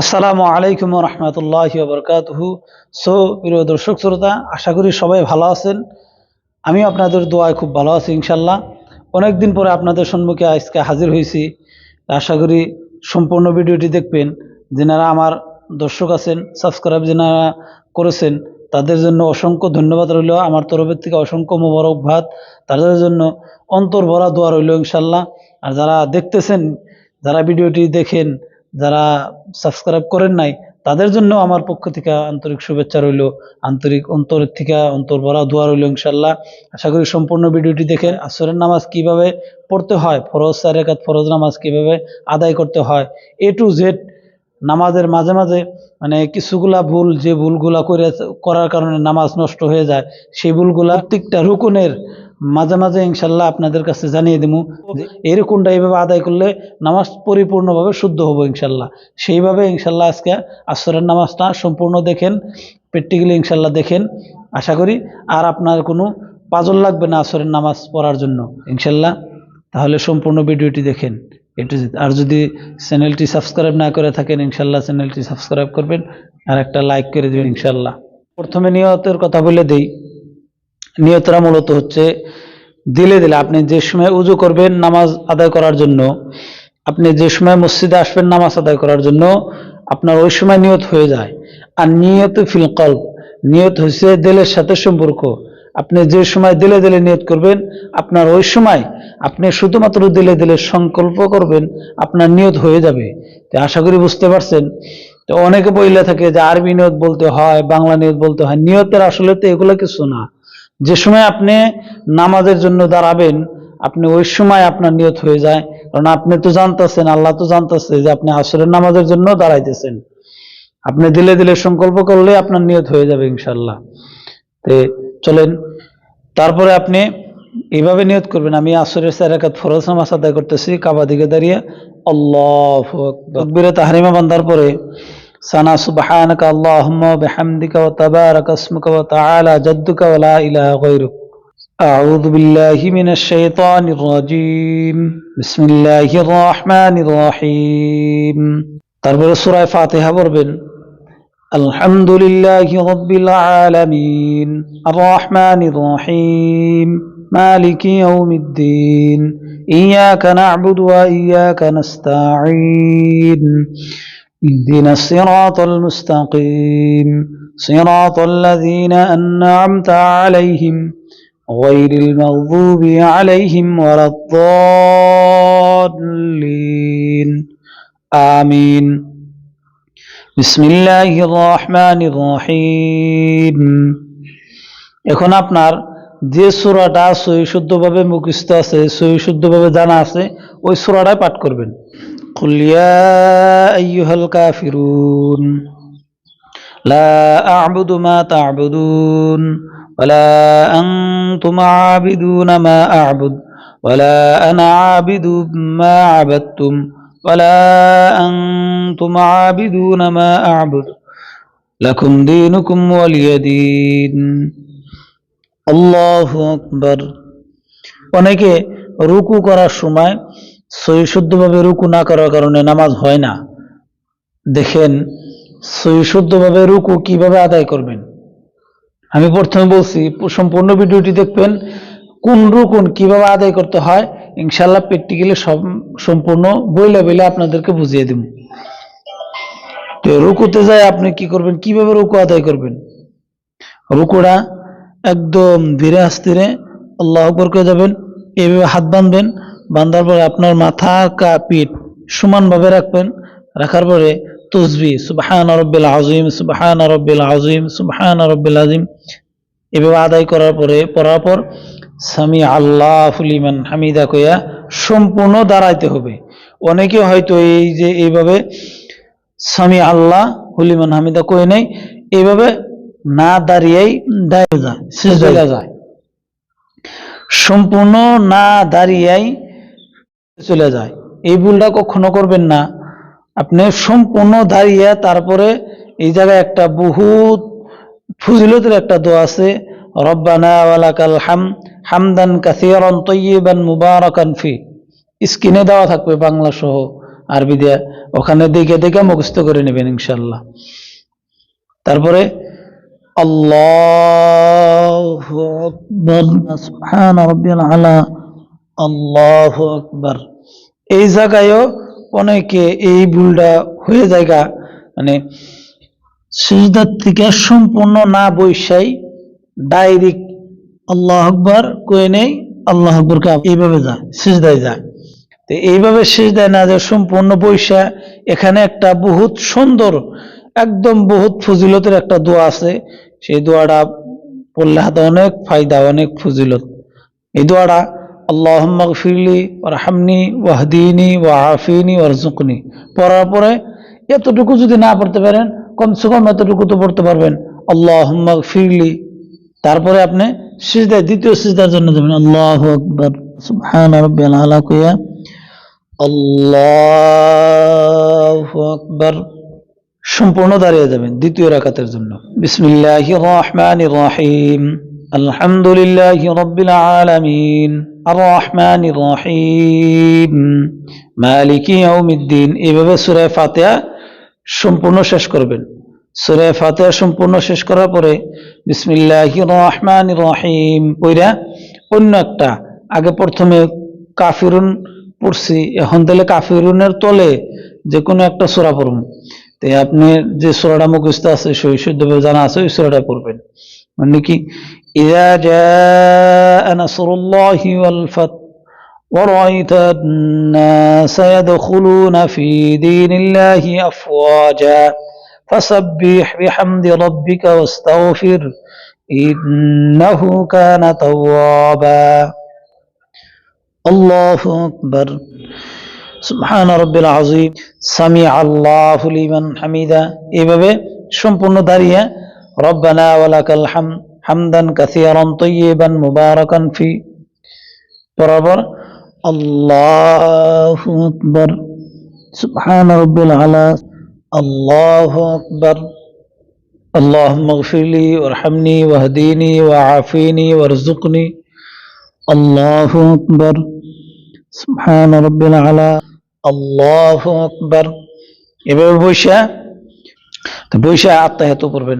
আসসালামু আলাইকুম রহমতুল্লাহ বরকাতহু। সো প্রিয় দর্শক শ্রোতা, আশা করি সবাই ভালো আছেন। আমি আপনাদের দোয়ায় খুব ভালো আছি ইনশাল্লাহ অনেক দিন পরে আপনাদের সম্মুখে আজকে হাজির হয়েছি। আশা করি সম্পূর্ণ ভিডিওটি দেখবেন। যেনারা আমার দর্শক আছেন সাবস্ক্রাইব যেনারা করেছেন, তাদের জন্য অসংখ্য ধন্যবাদ রইল। আমার তরফের থেকে অসংখ্য মোবারকবাদ। তাদের জন্য অন্তর ভরা দোয়া রইল ইনশাল্লাহ আর যারা দেখতেছেন, যারা ভিডিওটি দেখেন যারা সাবস্ক্রাইব করেন নাই, তাদের জন্য আমার পক্ষ থেকে আন্তরিক শুভেচ্ছা রইল, আন্তরিক অন্তরের থেকে অন্তর ভরা দোয়া রইল ইনশাল্লাহ আশা করি সম্পূর্ণ ভিডিওটি দেখে আসরের নামাজ কীভাবে পড়তে হয়, ফরজ রেখাত ফরজ নামাজ কীভাবে আদায় করতে হয় এ টু জেড নামাজের মাঝে মাঝে মানে কিছুগুলা ভুল, যে ভুলগুলা করে করার কারণে নামাজ নষ্ট হয়ে যায়, সেই ভুলগুলা প্রত্যেকটা রুকুনের মাঝে মাঝে ইনশাল্লাহ আপনাদের কাছে জানিয়ে দেবো এই এইভাবে আদায় করলে নামাজ পরিপূর্ণভাবে শুদ্ধ হব ইনশাল্লাহ। সেইভাবে ইনশাল্লাহ আজকে আসরের নামাজটা সম্পূর্ণ দেখেন প্র্যাকটিক্যালি ইনশাল্লাহ দেখেন। আশা করি আর আপনার কোনো পাজল লাগবে না আসরের নামাজ পড়ার জন্য ইনশাল্লাহ। তাহলে সম্পূর্ণ ভিডিওটি দেখেন। একটু আর যদি চ্যানেলটি সাবস্ক্রাইব না করে থাকেন, ইনশাল্লাহ চ্যানেলটি সাবস্ক্রাইব করবেন। আর একটা লাইক করে দেবেন ইনশাল্লাহ। প্রথমে নিয়তের কথা বলে দেই। নিয়তরা মূলত হচ্ছে দিলে দিলে আপনি যে সময় উজু করবেন নামাজ আদায় করার জন্য, আপনি যে সময় মসজিদে আসবেন নামাজ আদায় করার জন্য, আপনার ওই সময় নিয়ত হয়ে যায়। আর নিয়ত ফিল কল্প নিয়ত হচ্ছে দিলের সাথে সম্পর্ক। আপনি যে সময় দিলে দিলে নিয়ত করবেন, আপনার ওই সময় আপনি শুধুমাত্র দিলে দিলে সংকল্প করবেন, আপনার নিয়ত হয়ে যাবে। তো আশা করি বুঝতে পারছেন? তো অনেকে বইলে থাকে যে আরবি নিয়ত বলতে হয়, বাংলা নিয়ত বলতে হয়। নিয়তের আসলে তো এগুলো কিছু না। যে সময় আপনি নামাজের জন্য দাঁড়াবেন, আপনি ওই সময় আপনার নিয়ত হয়ে যায়। কারণ আপনি তো জানতেছেন, আল্লাহ তো জানতেছে যে আপনি আসরের নামাজের জন্য দাঁড়াইতেছেন। আপনি দিলে দিলে সংকল্প করলে আপনার নিয়ত হয়ে যাবে ইনশাল্লাহ তে চলেন, তারপরে আপনি এইভাবে নিয়ত করবেন, আমি আসরের স্যারাকাত ফরজ নামাজ আদায় করতেছি, কাবা দিকে দাঁড়িয়ে আল্লাহ তাহারিমা বান্দার পরে সানা সুবহানাকা আল্লাহুম্মা ওয়া বিহামদিকা ওয়া তাবারাকা ইসমুকা ওয়া তাআলা জাদ্দুকা ওয়া লা ইলাহা গায়রুক أعوذ بالله من الشيطان الرجيم بسم الله الرحمن الرحيم তারপরে সূরা ফাতিহা পড়বেন الحمد لله رب العالمين الرحمن الرحيم مالك يوم الدين إياك نعبد وإياك نستعين اهدنا الصراط المستقيم صراط الذين أنعمت عليهم غير المغضوب عليهم ولا الضالين آمين بسم الله الرحمن الرحيم এখন আপনার যে সূরাটা সহি শুদ্ধভাবে মুখস্থ আছে সহি শুদ্ধভাবে জানা আছে ওই সূরাটাই পাঠ করবেন قل يا أيها الكافرون لا أعبد ما تعبدون ولا أنتم عابدون ما أعبد ولا أنا عابد ما عبدتم ولا أنتم عابدون ما أعبد لكم دينكم ولي دين আল্লাহ আকবর অনেকে রুকু করার সময় সহি শুদ্ধভাবে রুকু না করার কারণে নামাজ হয় না। দেখেন, সহি শুদ্ধভাবে রুকু কীভাবে আদায় করবেন? আমি প্রথমে বলছি, সম্পূর্ণ ভিডিওটি দেখবেন, কোন রুকুন কীভাবে আদায় করতে হয় ইনশাল্লাহ প্র্যাকটিক্যালি সম্পূর্ণ বইলে বইলে আপনাদেরকে বুঝিয়ে দেব। তো রুকুতে যায় আপনি কি করবেন, কীভাবে রুকু আদায় করবেন? রুকুটা একদম ধীরে আস্তিরে আল্লাহ করে যাবেন এইভাবে হাত বাঁধবেন বাঁধার পরে আপনার মাথা কা পিঠ সমানভাবে রাখবেন, রাখার পরে তসবি, সুবহান রব্বিল আজিম সুবহান রব্বিল আজিম সুবহান রব্বিল আজিম এভাবে আদায় করার পরে, পড়ার পর সামি আল্লাহ ফুলিমান হামিদা কইয়া সম্পূর্ণ দাঁড়াইতে হবে। অনেকে হয়তো এই যে এইভাবে সামি আল্লাহ হুলিমান হামিদা কই নাই এইভাবে না দাঁড়িয়েই দাঁড়িয়ে যায় যায়। সম্পূর্ণ না দাঁড়িয়েই চলে যায়। এই ভুলটা কখনো করবেন না। আপনি সম্পূর্ণ দাঁড়িয়ে তারপরে এই জায়গায় একটা বহুত ফজিলতের একটা দোয়া আছে হাম হামদান কাসিরান তয়্যিবান মুবারাকান ফি। স্ক্রিনে দেওয়া থাকবে বাংলা সহ আরবি ওখানে দেখে দেখে মুখস্থ করে নেবেন ইনশাল্লাহ তারপরে, আল্লাহু সুবহান আল্লাহু আকবার। এই জায়গায়ও অনেকে এই ভুলটা হয়ে জায়গা মানে সিজদার থেকে সম্পূর্ণ না বৈশাই ডাইরেক্ট আল্লাহ আকবার কয়ে নেই, আল্লাহ আকবর কা এইভাবে যায়, সিজদায় যায়। তো এইভাবে সিজদায় না যায় সম্পূর্ণ বৈশা এখানে একটা বহুত সুন্দর, একদম বহুত ফজিলতের একটা দোয়া আছে। সেই দোয়াটা পড়লে হাতে অনেক ফায়দা, অনেক ফজিলত। এই দোয়াটা আল্লাহ ফিরলি ওরহামনি ওয়াহদিনী ওয়াহাফিনী ওয়ারজুকনি পড়ার পরে এতটুকু যদি না পড়তে পারেন, কমসে কম এতটুকু তো পড়তে পারবেন। আল্লাহ ফিরলি তারপরে আপনি সিজদায়, দ্বিতীয় সিজদার জন্য যাবেন। আল্লাহ আকবার। কইয়া আল্লাহু আকবার। সম্পূর্ণ দাঁড়িয়ে যাবেন দ্বিতীয় রাকাতের জন্য। বিসমিল্লাহির রহমানির রহিম। আলহামদুলিল্লাহি রাব্বিল আলামিন আর রহমানির রহিম। মালিকি ইয়াউমিদ্দিন এইভাবে সূরা ফাতিহা সম্পূর্ণ শেষ করবেন। সূরা ফাতিহা সম্পূর্ণ শেষ করার পরে বিসমিল্লাহির রহমানির রহিম পইরা অন্য একটা, আগে প্রথমে কাফিরুন পড়ছি, এখন তাহলে কাফিরুনের তলে যে কোনো একটা সূরা পড়ুন। তো আপনি যে সূরাটা মুখস্থ আছে, সেই শুদ্ধভাবে জানা আছে, ওই সূরাটা পড়বেন। মানে কি ইযা জাআ নাসরুল্লাহি ওয়াল ফাত ورأيت الناس يدخلون في دين الله أفواجا فسبح بحمد ربك واستغفر إنه كان توابا الله أكبر সুবহান রব্বিল আজিম সামি আল্লাহু লিমান হামিদা এইভাবে সম্পূর্ণ দাঁড়িয়ে রব্বানা ওয়ালাকাল হাম হামদান কাসীরান তাইয়িবান মুবারাকান ফি বরাবর আল্লাহু আকবার সুবহান রব্বিল আলা আল্লাহু আকবার اللهم اغفر لي وارحمني واهديني وعافيني وارزقني الله أكبر سبحان رب العلا الله أكبر এভাবে বৈশা তো বৈশা আত্মাহাত পড়বেন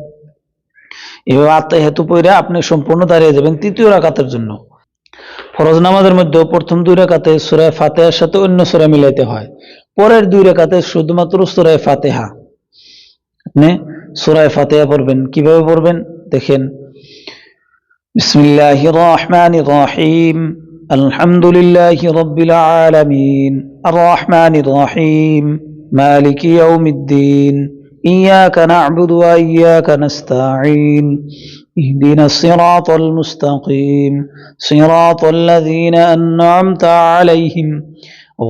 এভাবে আত্মাহেতু পড়ে আপনি সম্পূর্ণ দাঁড়িয়ে যাবেন তৃতীয় রাকাতের জন্য। ফরজ নামাজের মধ্যে প্রথম দুই রাকাতে সুরায় ফাতেহার সাথে অন্য সুরা মিলাইতে হয়। পরের দুই রাকাতে শুধুমাত্র সুরায় ফাতেহা। আপনি সুরায় ফাতেহা পড়বেন। কীভাবে পড়বেন? দেখেন। বিসমিল্লাহির রহমানির রহিম। আলহামদুলিল্লাহি রাব্বিল আলামিন। আর রহমানির রহিম। মালিকি ইয়াউমিদ্দিন। إياك نعبد وإياك نستعين اهدنا الصراط المستقيم صراط الذين أنعمت عليهم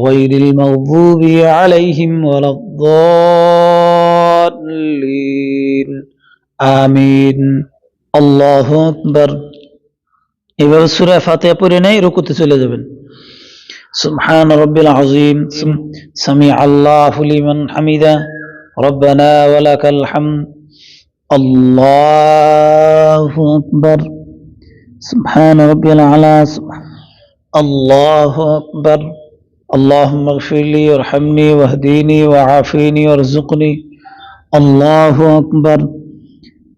غير المغضوب عليهم ولا الضالين آمين الله أكبر এভাবে সুরা ফাতিহা পড়ে নেই রুকুতে চলে যাবেন সুবহান রব্বিল আযীম সামি আল্লাহু লিমান হামিদা ربنا ولك الحمد الله أكبر سبحان ربي الأعلى سبحان الله أكبر اللهم اغفر لي وارحمني واهديني وعافيني وارزقني الله أكبر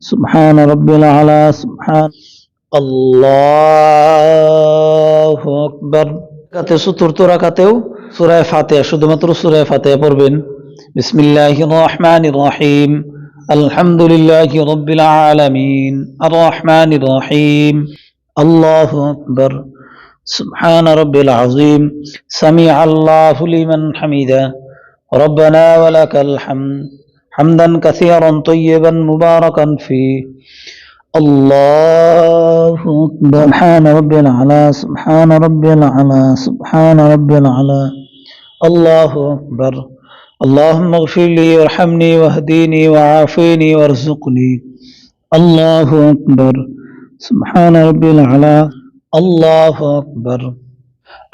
سبحان ربي الأعلى سبحان الله أكبر কাতে চতুর্থ রাকাতেও সূরায়ে ফাতিহা শুধুমাত্র সূরায়ে ফাতিহা পড়বেন بسم الله الرحمن الرحيم. الحمد لله رب العالمين. الرحمن الرحيم. الله أكبر. سبحان رب العظيم. سمع الله لمن حمده. ربنا ولك الحمد. حمدا كثيرا طيبا مباركا فيه. الله أكبر. سبحان ربي العلا. سبحان ربي العلا. سبحان ربي العلا. الله أكبر. اللهم اغفر لي وارحمني واهديني وعافيني وارزقني. الله أكبر. سبحان ربي الأعلى. الله أكبر.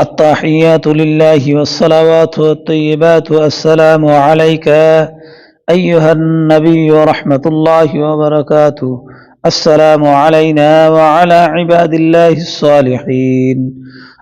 التحيات لله والصلوات والطيبات والسلام عليك أيها النبي ورحمة الله وبركاته. السلام علينا وعلى عباد الله الصالحين.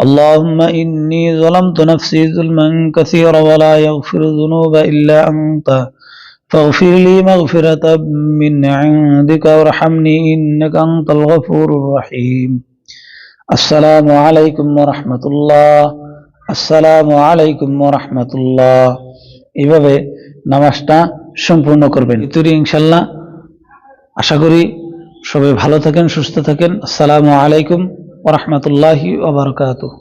اللهم إني ظلمت نفسي ظلما كثيرا ولا يغفر الذنوب إلا أنت فاغفر لي مغفرة من عندك وارحمني إنك أنت الغفور الرحيم السلام عليكم ورحمة الله আসসালামু আলাইকুম রহমতুল্লাহ এইভাবে নামাজটা সম্পূর্ণ করবেন ইতুরি ইনশাল্লাহ আশা করি সবাই ভালো থাকেন সুস্থ থাকেন আসসালামু আলাইকুম ওরহমতুল্লাহি ওবরকাতুহ